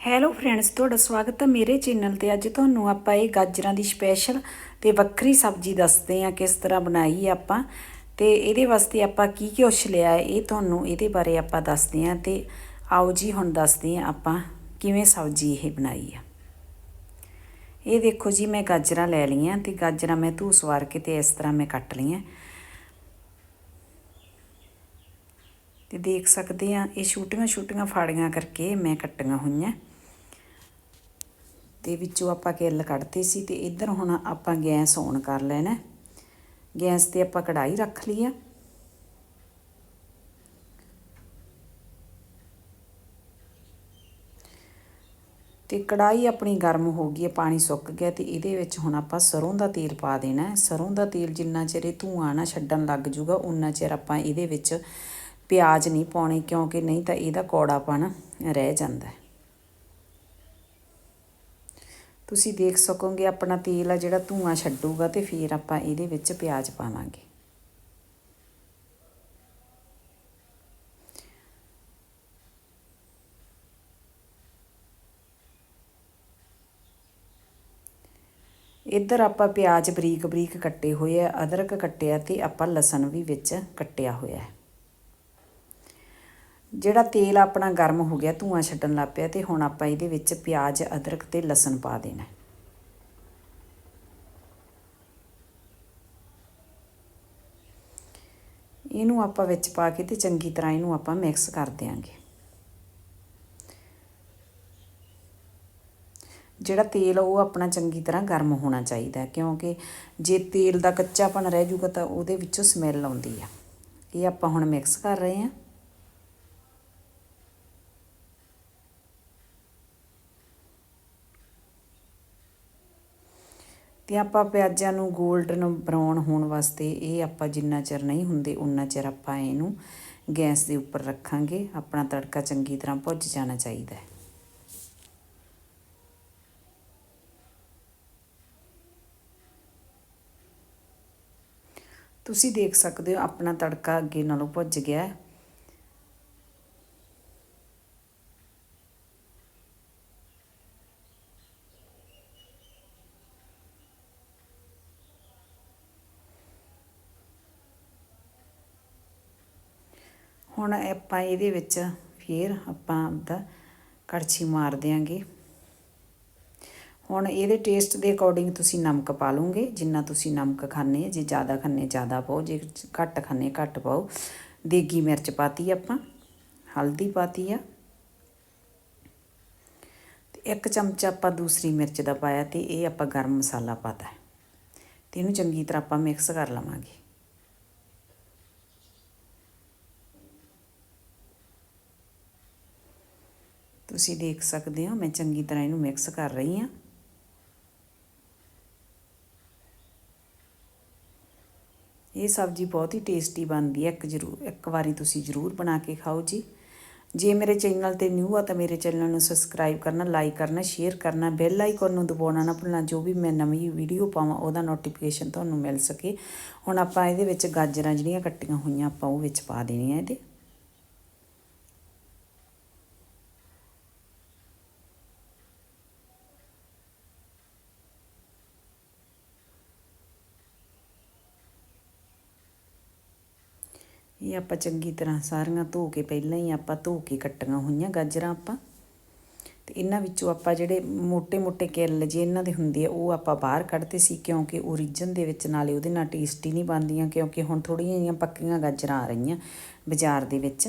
Hello friends ਤੁਹਾਡਾ ਸਵਾਗਤ ਹੈ ਮੇਰੇ ਚੈਨਲ ਤੇ। ਅੱਜ ਤੁਹਾਨੂੰ ਆਪਾਂ ਇਹ ਗਾਜਰਾਂ ਦੀ ਸਪੈਸ਼ਲ ਤੇ ਵੱਖਰੀ ਸਬਜ਼ੀ ਦੱਸਦੇ ਹਾਂ ਕਿਸ ਤਰ੍ਹਾਂ ਬਣਾਈ ਹੈ ਆਪਾਂ। ਤੇ ਇਹਦੇ ਵਾਸਤੇ ਆਪਾਂ ਕੀ ਕੁਛ ਲਿਆ ਹੈ, ਇਹ ਤੁਹਾਨੂੰ ਇਹਦੇ ਬਾਰੇ ਆਪਾਂ ਦੱਸਦੇ ਹਾਂ। ਤੇ ਆਓ ਜੀ, ਹੁਣ ਦੱਸਦੇ ਹਾਂ ਆਪਾਂ ਕਿਵੇਂ ਸਬਜ਼ੀ ਇਹ ਬਣਾਈ ਆ ਇਹ ਦੇਖੋ ਜੀ, ਮੈਂ ਗਾਜਰਾਂ ਲੈ ਲਈਆਂ ਤੇ ਗਾਜਰਾਂ ਮੈਂ ਧੂ ਸਵਾਰ ਕੇ ਤੇ ਇਸ ਤਰ੍ਹਾਂ ਮੈਂ ਕੱਟ ਲਈਆਂ। ਤੇ ਦੇਖ ਸਕਦੇ ਆ ਇਹ ਛੋਟੀਆਂ ਛੋਟੀਆਂ ਫਾੜੀਆਂ ਕਰਕੇ ਮੈਂ ਕੱਟੀਆਂ ਹੋਈਆਂ। ਤੇ ਵਿੱਚੋਂ ਆਪਾਂ ਕਿੱਲ ਕੱਢਤੇ ਸੀ ਤੇ ਇੱਧਰ ਹੁਣ ਆਪਾਂ ਗੈਸ ਔਨ ਕਰ ਲੈਣਾ ਗੈਸ ਤੇ ਆਪਾਂ ਕੜਾਈ ਰੱਖ ਲਈ ਆ। ਤੇ ਕੜਾਈ ਆਪਣੀ ਗਰਮ ਹੋ ਗਈ ਹੈ, ਪਾਣੀ ਸੁੱਕ ਗਿਆ ਤੇ ਇਹਦੇ ਵਿੱਚ ਹੁਣ ਆਪਾਂ ਸਰੋਂ ਦਾ ਤੇਲ ਪਾ ਦੇਣਾ ਹੈ। ਸਰੋਂ ਦਾ ਤੇਲ ਜਿੰਨਾ ਚਿਰ ਇਹ ਧੂਆਂ ਨਾ ਛੱਡਣ ਲੱਗ ਜੂਗਾ ਉਨਾ ਚਿਰ ਆਪਾਂ ਇਹਦੇ ਵਿੱਚ ਪਿਆਜ਼ ਨਹੀਂ ਪਾਉਣੇ ਕਿਉਂਕਿ ਨਹੀਂ ਤਾਂ ਇਹਦਾ ਕੌੜਾਪਣ ਰਹਿ ਜਾਂਦਾ ਹੈ। ਤੁਸੀਂ ਦੇਖ ਸਕੋਗੇ ਆਪਣਾ ਤੇਲ ਆ ਜਿਹੜਾ ਧੂਆਂ ਛੱਡੂਗਾ ਤੇ ਫਿਰ ਆਪਾਂ ਇਹਦੇ ਵਿੱਚ ਪਿਆਜ਼ ਪਾਵਾਂਗੇ। ਇੱਧਰ ਆਪਾਂ ਪਿਆਜ਼ ਬਰੀਕ ਬਰੀਕ ਕੱਟੇ ਹੋਏ ਆ, ਅਦਰਕ ਕੱਟਿਆ ਤੇ ਆਪਾਂ ਲਸਣ ਵੀ ਵਿੱਚ ਕੱਟਿਆ ਹੋਇਆ ਹੈ। ਜਿਹੜਾ ਤੇਲ ਆਪਣਾ ਗਰਮ ਹੋ ਗਿਆ, ਧੂਆਂ ਛੱਡਣ ਲੱਗ ਪਿਆ ਤੇ ਹੁਣ ਆਪਾਂ ਇਹਦੇ ਵਿੱਚ ਪਿਆਜ਼, ਅਦਰਕ ਤੇ ਲਸਣ ਪਾ ਦੇਣਾ। ਇਹਨੂੰ ਆਪਾਂ ਵਿੱਚ ਪਾ ਕੇ ਤੇ ਚੰਗੀ ਤਰ੍ਹਾਂ ਇਹਨੂੰ ਆਪਾਂ ਮਿਕਸ ਕਰ ਦਿਆਂਗੇ। ਜਿਹੜਾ ਤੇਲ ਉਹ ਆਪਣਾ ਚੰਗੀ ਤਰ੍ਹਾਂ ਗਰਮ ਹੋਣਾ ਚਾਹੀਦਾ, ਕਿਉਂਕਿ ਜੇ ਤੇਲ ਦਾ ਕੱਚਾਪਨ ਰਹਿ ਜੂਗਾ ਤਾਂ ਉਹਦੇ ਵਿੱਚੋਂ ਸਮੈਲ ਆਉਂਦੀ ਆ। ਇਹ ਆਪਾਂ ਹੁਣ ਮਿਕਸ ਕਰ ਰਹੇ ਹਾਂ। ਤੇ ਆਪਾਂ ਪਿਆਜ਼ਾਂ ਨੂੰ 골ਡਨ ਬਰਾਊਨ ਹੋਣ ਵਾਸਤੇ ਇਹ ਆਪਾਂ ਜਿੰਨਾ ਚਿਰ ਨਹੀਂ ਹੁੰਦੇ ਉਨਾ ਚਿਰ ਆਪਾਂ ਇਹਨੂੰ ਗੈਸ ਦੇ ਉੱਪਰ ਰੱਖਾਂਗੇ। ਆਪਣਾ ਤੜਕਾ ਚੰਗੀ ਤਰ੍ਹਾਂ ਭੁੱਜ ਜਾਣਾ ਚਾਹੀਦਾ ਹੈ। ਤੁਸੀਂ ਦੇਖ ਸਕਦੇ ਹੋ ਆਪਣਾ ਤੜਕਾ ਅੱਗੇ ਨਾਲੋਂ ਭੁੱਜ ਗਿਆ ਹੈ। ਹੁਣ ਆਪਾਂ ਇਹਦੇ ਵਿੱਚ ਫੇਰ ਆਪਾਂ ਆਪਦਾ ਕੜਛੀ ਮਾਰ ਦਿਆਂਗੇ। ਹੁਣ ਇਹਦੇ ਟੇਸਟ ਦੇ ਅਕੋਰਡਿੰਗ ਤੁਸੀਂ ਨਮਕ ਪਾ ਲਓਗੇ, ਜਿੰਨਾ ਤੁਸੀਂ ਨਮਕ ਖਾਣੇ ਜੇ ਜ਼ਿਆਦਾ ਖਾਣੇ ਜ਼ਿਆਦਾ ਪਾਓ, ਜੇ ਘੱਟ ਖਾਣੇ ਘੱਟ ਪਾਓ। ਦੇਗੀ ਮਿਰਚ ਪਾਤੀ ਆਪਾਂ, ਹਲਦੀ ਪਾਤੀ ਆ। ਤੇ ਇੱਕ ਚਮਚਾ ਆਪਾਂ ਦੂਸਰੀ ਮਿਰਚ ਦਾ ਪਾਇਆ ਤੇ ਇਹ ਆਪਾਂ ਗਰਮ ਮਸਾਲਾ ਪਾਤਾ। ਤੇ ਇਹਨੂੰ ਚੰਗੀ ਤਰ੍ਹਾਂ ਆਪਾਂ ਮਿਕਸ ਕਰ ਲਵਾਂਗੇ। ਤੁਸੀਂ ਦੇਖ ਸਕਦੇ ਹੋ, ਮੈਂ ਚੰਗੀ ਤਰ੍ਹਾਂ ਇਹਨੂੰ ਮਿਕਸ ਕਰ ਰਹੀ ਹਾਂ। ਇਹ ਸਬਜ਼ੀ ਬਹੁਤ ਹੀ ਟੇਸਟੀ ਬਣਦੀ ਹੈ, ਇੱਕ ਜ਼ਰੂਰ, ਇੱਕ ਵਾਰੀ ਤੁਸੀਂ ਜ਼ਰੂਰ ਬਣਾ ਕੇ ਖਾਓ ਜੀ। ਜੇ ਮੇਰੇ ਚੈਨਲ ਤੇ ਨਿਊ ਆ ਤਾਂ ਮੇਰੇ ਚੈਨਲ ਨੂੰ ਸਬਸਕ੍ਰਾਈਬ ਕਰਨਾ ਲਾਈਕ ਕਰਨਾ ਸ਼ੇਅਰ ਕਰਨਾ ਬੈਲ ਆਈਕਨ ਨੂੰ ਦਬਾਉਣਾ ਨਾ ਭੁੱਲਣਾ, ਜੋ ਵੀ ਮੈਂ ਨਵੀਂ ਵੀਡੀਓ ਪਾਵਾਂ, ਉਹਦਾ ਨੋਟੀਫਿਕੇਸ਼ਨ ਤੁਹਾਨੂੰ ਮਿਲ ਸਕੇ। ਹੁਣ ਆਪਾਂ ਇਹਦੇ ਵਿੱਚ ਗਾਜਰਾਂ ਜਿਹੜੀਆਂ ਕੱਟੀਆਂ ਹੋਈਆਂ, ਆਪਾਂ ਉਹ ਵਿੱਚ ਪਾ ਦੇਣੀਆਂ ਇਹਦੇ। ਇਹ ਆਪਾਂ ਚੰਗੀ ਤਰ੍ਹਾਂ ਸਾਰੀਆਂ ਧੋ ਕੇ ਪਹਿਲਾਂ ਹੀ ਆਪਾਂ ਧੋ ਕੇ ਕੱਟੀਆਂ ਹੋਈਆਂ ਗਾਜਰਾਂ ਆਪਾਂ। ਤੇ ਇਹਨਾਂ ਵਿੱਚੋਂ ਆਪਾਂ ਜਿਹੜੇ ਮੋٹے-ਮੋٹے ਕਿੱਲ ਜੇ ਇਹਨਾਂ ਦੇ ਹੁੰਦੇ ਆ, ਉਹ ਆਪਾਂ ਬਾਹਰ ਕੱਢਦੇ ਸੀ ਕਿਉਂਕਿ ਓਰੀਜਨ ਦੇ ਵਿੱਚ ਨਾਲੇ ਉਹਦੇ ਨਾਲ ਟੇਸਟੀ ਨਹੀਂ ਬਣਦੀਆਂ ਕਿਉਂਕਿ ਹੁਣ ਥੋੜੀਆਂ ਜੀਆਂ ਪੱਕੀਆਂ ਗਾਜਰਾਂ ਆ ਰਹੀਆਂ ਬਾਜ਼ਾਰ ਦੇ ਵਿੱਚ।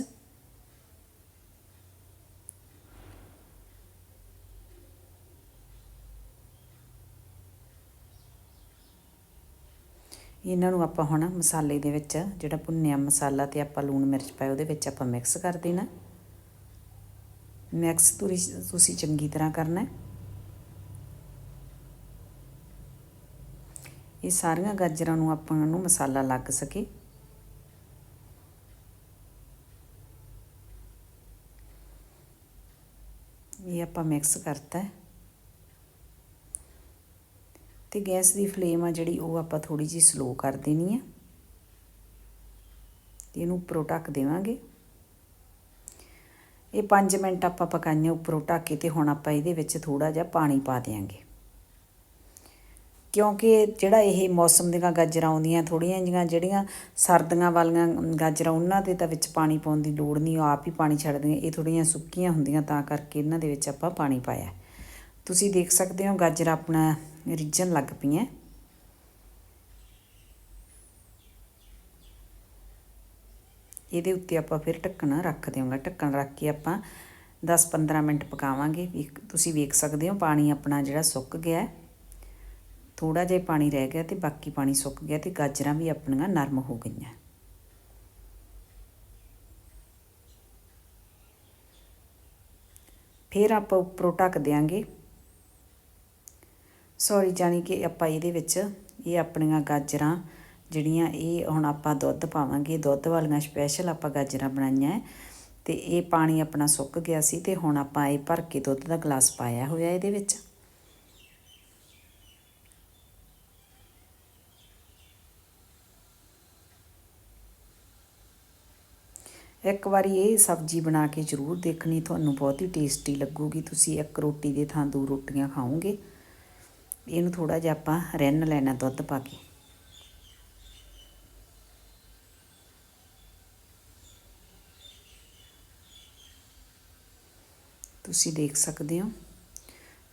ਇਹਨਾਂ ਨੂੰ ਆਪਾਂ ਹੁਣ ਮਸਾਲੇ ਦੇ ਵਿੱਚ, ਜਿਹੜਾ ਭੁੰਨਿਆ ਮਸਾਲਾ ਤੇ ਆਪਾਂ ਲੂਣ ਮਿਰਚ ਪਾਇਆ ਉਹਦੇ ਵਿੱਚ ਆਪਾਂ ਮਿਕਸ ਕਰ ਦੇਣਾ। ਮਿਕਸ ਤੁਸੀਂ ਚੰਗੀ ਤਰ੍ਹਾਂ ਕਰਨਾ। ਇਹ ਸਾਰੀਆਂ ਗਾਜਰਾਂ ਨੂੰ ਆਪਾਂ ਨੂੰ ਮਸਾਲਾ ਲੱਗ ਸਕੇ। ਇਹ ਆਪਾਂ ਮਿਕਸ ਕਰਤਾ। ਹੈ ਤੇ ਗੈਸ ਦੀ ਫਲੇਮ ਆ ਜਿਹੜੀ, ਉਹ ਆਪਾਂ ਥੋੜੀ ਜੀ ਸਲੋ ਕਰ ਦੇਣੀ ਆ। ਤੇ ਇਹਨੂੰ ਉੱਪਰੋਂ ਢੱਕ ਦੇਵਾਂਗੇ। ਇਹ 5 ਮਿੰਟ ਆਪਾਂ ਪਕਾਈਆਂ ਉੱਪਰੋਂ ਢੱਕ ਕੇ ਤੇ ਹੁਣ ਆਪਾਂ ਇਹਦੇ ਵਿੱਚ ਥੋੜਾ ਜਿਹਾ ਪਾਣੀ ਪਾ ਦਿਆਂਗੇ। ਕਿਉਂਕਿ ਜਿਹੜਾ ਇਹ ਮੌਸਮ ਦੀਆਂ ਗਾਜਰਾਂ ਆਉਂਦੀਆਂ ਥੋੜੀਆਂ ਜਿਹੀਆਂ ਜਿਹੜੀਆਂ ਸਰਦੀਆਂ ਵਾਲੀਆਂ ਗਾਜਰਾਂ, ਉਹਨਾਂ ਦੇ ਤਾਂ ਵਿੱਚ ਪਾਣੀ ਪਾਉਣ ਦੀ ਲੋੜ ਨਹੀਂ, ਉਹ ਆਪ ਹੀ ਪਾਣੀ ਛੱਡਦੀਆਂ ਇਹ ਥੋੜੀਆਂ ਸੁੱਕੀਆਂ ਹੁੰਦੀਆਂ, ਤਾਂ ਕਰਕੇ ਇਹਨਾਂ ਦੇ ਵਿੱਚ ਆਪਾਂ ਪਾਣੀ ਪਾਇਆ। ਤੁਸੀਂ ਦੇਖ ਸਕਦੇ ਹੋ ਗਾਜਰ ਆਪਣਾ ਰਿੱਝਣ ਲੱਗ ਪਈਆਂ। ਇਹਦੇ ਉੱਤੇ ਆਪਾਂ ਫਿਰ ਢੱਕਣ ਰੱਖ ਦੇਵਾਂਗੇ। ਢੱਕਣ ਰੱਖ ਕੇ ਆਪਾਂ 10-15 ਮਿੰਟ ਪਕਾਵਾਂਗੇ। ਤੁਸੀਂ ਵੇਖ ਸਕਦੇ ਹੋ ਪਾਣੀ ਆਪਣਾ ਜਿਹੜਾ ਸੁੱਕ ਗਿਆ ਥੋੜਾ ਜਿਹਾ ਪਾਣੀ ਰਹਿ ਗਿਆ ਤੇ ਬਾਕੀ ਪਾਣੀ ਸੁੱਕ ਗਿਆ ਤੇ ਗਾਜਰਾਂ ਵੀ ਆਪਣੀਆਂ ਨਰਮ ਹੋ ਗਈਆਂ। ਫਿਰ ਆਪਾਂ ਉੱਪਰੋਂ ਢੱਕ ਦੇਾਂਗੇ ਸੌਰੀ ਜਾਨੀ ਕਿ ਆਪਾਂ ਇਹਦੇ ਵਿੱਚ ਇਹ ਆਪਣੀਆਂ ਗਾਜਰਾਂ ਜਿਹੜੀਆਂ ਇਹ ਹੁਣ ਆਪਾਂ ਦੁੱਧ ਪਾਵਾਂਗੇ, ਦੁੱਧ ਵਾਲੀਆਂ ਸਪੈਸ਼ਲ ਆਪਾਂ ਗਾਜਰਾਂ ਬਣਾਈਆਂ ਤੇ ਇਹ ਪਾਣੀ ਆਪਣਾ ਸੁੱਕ ਗਿਆ ਸੀ ਤੇ ਹੁਣ ਆਪਾਂ ਇਹ ਭਰ ਕੇ ਦੁੱਧ ਦਾ ਗਲਾਸ ਪਾਇਆ ਹੋਇਆ ਇਹਦੇ ਵਿੱਚ। ਇੱਕ ਵਾਰੀ ਇਹ ਸਬਜ਼ੀ ਬਣਾ ਕੇ ਜ਼ਰੂਰ ਦੇਖਣੀ, ਤੁਹਾਨੂੰ ਬਹੁਤ ਹੀ ਟੇਸਟੀ ਲੱਗੂਗੀ। ਤੁਸੀਂ ਇੱਕ ਰੋਟੀ ਦੇ ਥਾਂ ਦੋ ਰੋਟੀਆਂ ਖਾਓਗੇ। ਇਹਨੂੰ ਥੋੜਾ ਜਿਹਾ ਆਪਾਂ ਰਿੰਨ ਲੈਣਾ ਦੁੱਧ ਪਾ ਕੇ। ਤੁਸੀਂ ਦੇਖ ਸਕਦੇ ਹੋ,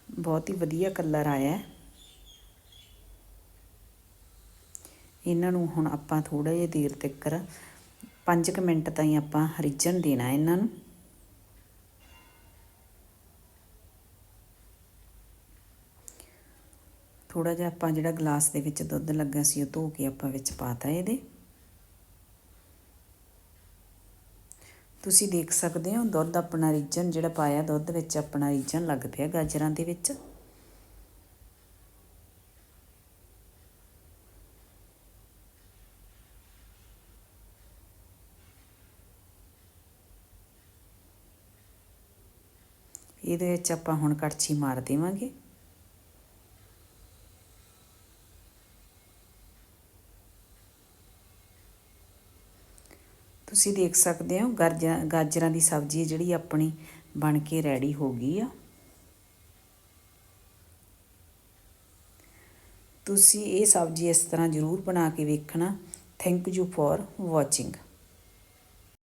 ਬਹੁਤ ਹੀ ਵਧੀਆ ਕਲਰ ਆਇਆ ਹੈ। ਇਹਨਾਂ ਨੂੰ ਹੁਣ ਆਪਾਂ ਥੋੜਾ ਜਿਹਾ ਦੇਰ ਤੱਕ 5 ਮਿੰਟ ਤਾਈਂ ਆਪਾਂ ਰਿੱਝਣ ਦੇਣਾ ਇਹਨਾਂ ਨੂੰ। ਥੋੜਾ ਜਿਹਾ ਆਪਾਂ ਜਿਹੜਾ ਗਲਾਸ ਦੇ ਵਿੱਚ ਦੁੱਧ ਲੱਗਾ ਸੀ, ਉਹ ਧੋ ਕੇ ਆਪਾਂ ਵਿੱਚ ਪਾਤਾ ਇਹਦੇ। ਤੁਸੀਂ ਦੇਖ ਸਕਦੇ ਹੋ, ਦੁੱਧ ਆਪਣਾ ਰੀਜਨ ਜਿਹੜਾ ਪਾਇਆ ਦੁੱਧ ਵਿੱਚ ਆਪਣਾ ਰੀਜਨ ਲੱਗ ਪਿਆ ਗਾਜਰਾਂ ਦੇ ਵਿੱਚ। ਇਹਦੇ ਵਿੱਚ ਆਪਾਂ ਹੁਣ ਕੜਛੀ ਮਾਰ ਦੇਵਾਂਗੇ। ਤੁਸੀਂ ਦੇਖ ਸਕਦੇ ਹੋ ਗਾਜਰਾਂ ਗਾਜਰਾਂ ਦੀ ਸਬਜ਼ੀ ਜਿਹੜੀ ਆਪਣੀ ਬਣ ਕੇ ਰੈਡੀ ਹੋ ਗਈ ਆ। ਤੁਸੀਂ ਇਹ ਸਬਜ਼ੀ ਇਸ ਤਰ੍ਹਾਂ ਜ਼ਰੂਰ ਬਣਾ ਕੇ ਵੇਖਣਾ। Thank you for watching